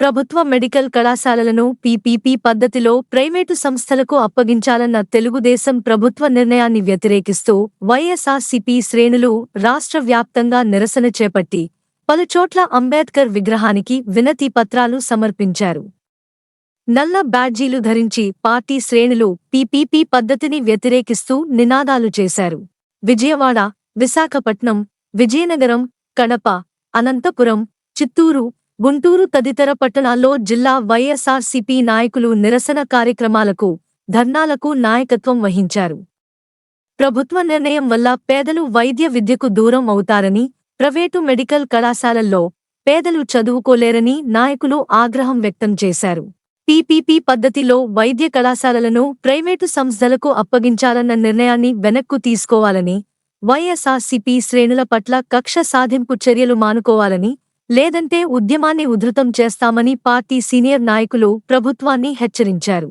ప్రభుత్వ మెడికల్ కళాశాలలను పీపీపీ పద్ధతిలో ప్రైవేటు సంస్థలకు అప్పగించాలన్న తెలుగుదేశం ప్రభుత్వ నిర్ణయాన్ని వ్యతిరేకిస్తూ వైఎస్ఆర్సీపీ శ్రేణులు రాష్ట్ర వ్యాప్తంగా నిరసన చేపట్టి పలుచోట్ల అంబేద్కర్ విగ్రహానికి వినతి పత్రాలు సమర్పించారు. నల్ల బ్యాడ్జీలు ధరించి పార్టీ శ్రేణులు పీపీపీ పద్ధతిని వ్యతిరేకిస్తూ నినాదాలు చేశారు. విజయవాడ విశాఖపట్నం విజయనగరం కడప అనంతపురం చిత్తూరు గుంటూరు తదితర పట్టణాల్లో జిల్లా వైఎస్ఆర్సీపీ నాయకులు నిరసన కార్యక్రమాలకు ధర్నాలకు నాయకత్వం వహించారు. ప్రభుత్వ నిర్ణయం వల్ల పేదలు వైద్య విద్యకు దూరం అవుతారని ప్రైవేటు మెడికల్ కళాశాలల్లో పేదలు చదువుకోలేరని నాయకులు ఆగ్రహం వ్యక్తం చేశారు. పీపీపీ పద్ధతిలో వైద్య కళాశాలలను ప్రైవేటు సంస్థలకు అప్పగించాలన్న నిర్ణయాన్ని వెనక్కు తీసుకోవాలని వైఎస్ఆర్సీపీ శ్రేణుల పట్ల కక్ష సాధింపు చర్యలు మానుకోవాలని లేదంటే ఉద్యమాన్ని ఉధృతం చేస్తామని పార్టీ సీనియర్ నాయకులు ప్రభుత్వాన్ని హెచ్చరించారు.